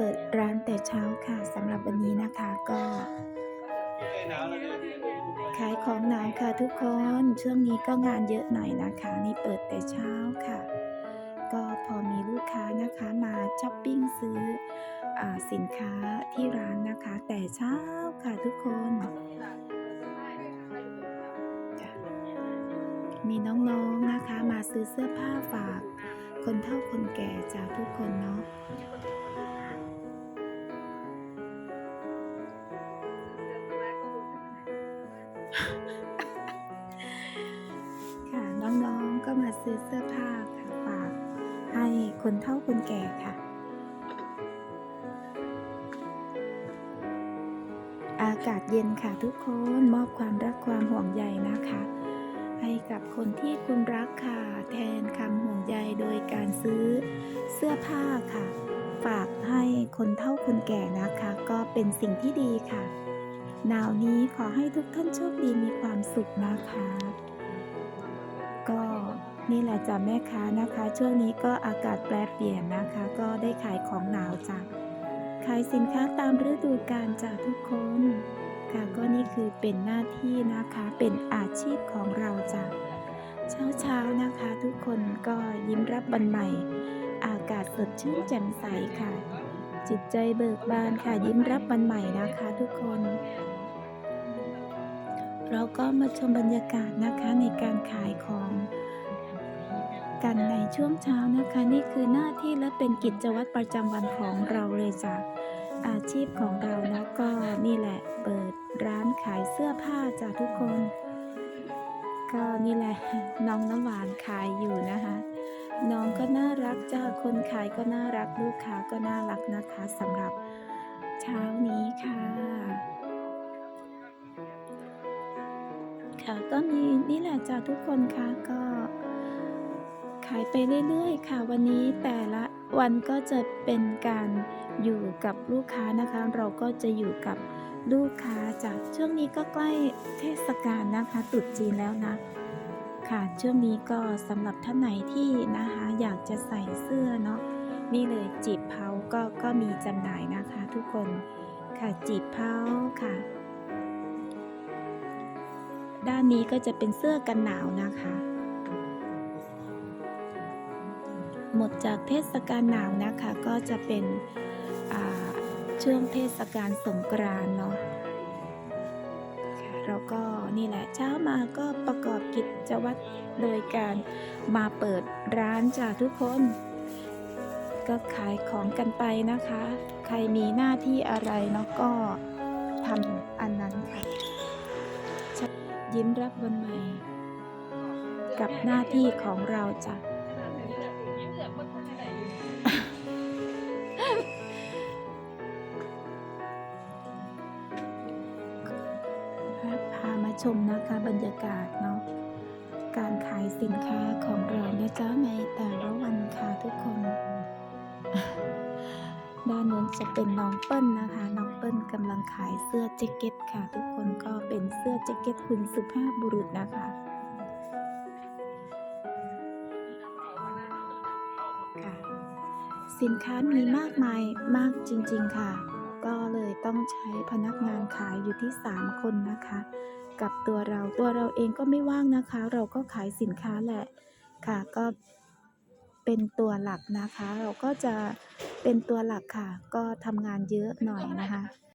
เปิดร้านแต่เช้าค่ะสำหรับวันนี้นะคะก็ขายของหนาวค่ะทุกคนช่วงนี้ก็งานเยอะหน่อยนะคะ นี่เปิดแต่เช้าค่ะ ก็พอมีลูกค้านะคะมาช้อปปิ้งซื้ออสินค้าที่ร้านนะคะ แต่เช้าค่ะทุกคนมีน้องๆนะคะ มาซื้อเสื้อผ้าฝาก คนเฒ่าคนแก่จ้าทุกคนเนาะ ค่ะน้องๆก็มาซื้อเสื้อผ้าค่ะฝากให้คนเฒ่าคนแก่ค่ะอากาศเย็นค่ะทุกคนมอบความรักความห่วงใยนะคะ ให้กับคนที่คุณรักค่ะ แทนคำห่วงใยโดยการซื้อเสื้อผ้าค่ะ ฝากให้คนเฒ่าคนแก่นะคะ ก็เป็นสิ่งที่ดีค่ะ หนาวนี้ขอให้ทุกท่านโชคดีมีความสุขนะคะ ก็นี่แหละจ้ะแม่ค้านะคะ ช่วงนี้ก็อากาศแปรเปลี่ยนนะคะ ก็ได้ขายของหนาวจ้ะขายสินค้าตามฤดูกาลจ้ะทุกคนค่ะก็นี่คือเป็นหน้าที่นะคะเป็นอาชีพของเราจ้ะเช้าเช้านะคะ ทุกคนก็ยิ้มรับวันใหม่ อากาศสดชื่นแจ่มใสค่ะ จิตใจเบิกบานค่ะยิ้มรับวันใหม่นะคะทุกคน เราก็มาชมบรรยากาศนะคะในการขายของกันในช่วงเช้านะคะ นี่คือหน้าที่และเป็นกิจวัตรประจำวันของเราเลยจ้ะอาชีพของเรานะก็นี่แหละเปิดร้านขายเสื้อผ้าจ้ะทุกคน ก็นี่แหละน้องน้ำหวานขายอยู่นะคะ น้องก็น่ารักจ้าคนขายก็น่ารักลูกค้าก็น่ารักนะคะสำหรับเช้านี้ค่ะ ค่ะก็มีนี่แหละจ้ะทุกคนค่ะก็ขายไปเรื่อยๆ ค่ะ วันนี้แต่ละวันก็จะเป็นการอยู่กับลูกค้านะคะ เราก็จะอยู่กับลูกค้าจ้ะช่วงนี้ก็ใกล้เทศกาลนะคะตรุษจีนแล้วนะ ค่ะช่วงนี้ก็สำหรับท่านไหนที่นะคะอยากจะใส่เสื้อเนาะนี่เลยจีบเผาก็ก็มีจำหน่ายนะคะทุกคนค่ะจีบเผาค่ะ ด้านนี้ก็จะเป็นเสื้อกันหนาวนะคะ หมดจากเทศกาลหนาวนะคะก็จะเป็นช่วงเทศกาลสงกรานต์เนาะ ค่ะเราก็นี่แหละเช้ามาก็ประกอบกิจวัตรโดยการมาเปิดร้านจ้ะทุกคน ก็ขายของกันไปนะคะ ใครมีหน้าที่อะไรเนาะก็ทำอันนั้นค่ะยิ้มรับวันใหม่ กับหน้าที่ของเราจ้ะ พามาชมนะคะบรรยากาศเนาะการขายสินค้าของเรานะจ๊ะในแต่ละวันค่ะทุกคน ด้านนู้นจะเป็นน้องเปิ้ลนะคะ น้องเปิ้ลกำลังขายเสื้อแจ็คเก็ตค่ะ ทุกคนก็เป็นเสื้อแจ็คเก็ตคุณสุภาพบุรุษนะคะสินค้ามีมากมายมากจริง ๆ ค่ะ ต้องใช้พนักงานขายอยู่ที่ 3 คนนะคะ กับตัวเราตัวเราเองก็ไม่ว่างนะคะ เราก็ขายสินค้าแหละค่ะก็เป็นตัวหลักนะคะ เราก็จะเป็นตัวหลักค่ะ ก็ทำงานเยอะหน่อยนะคะ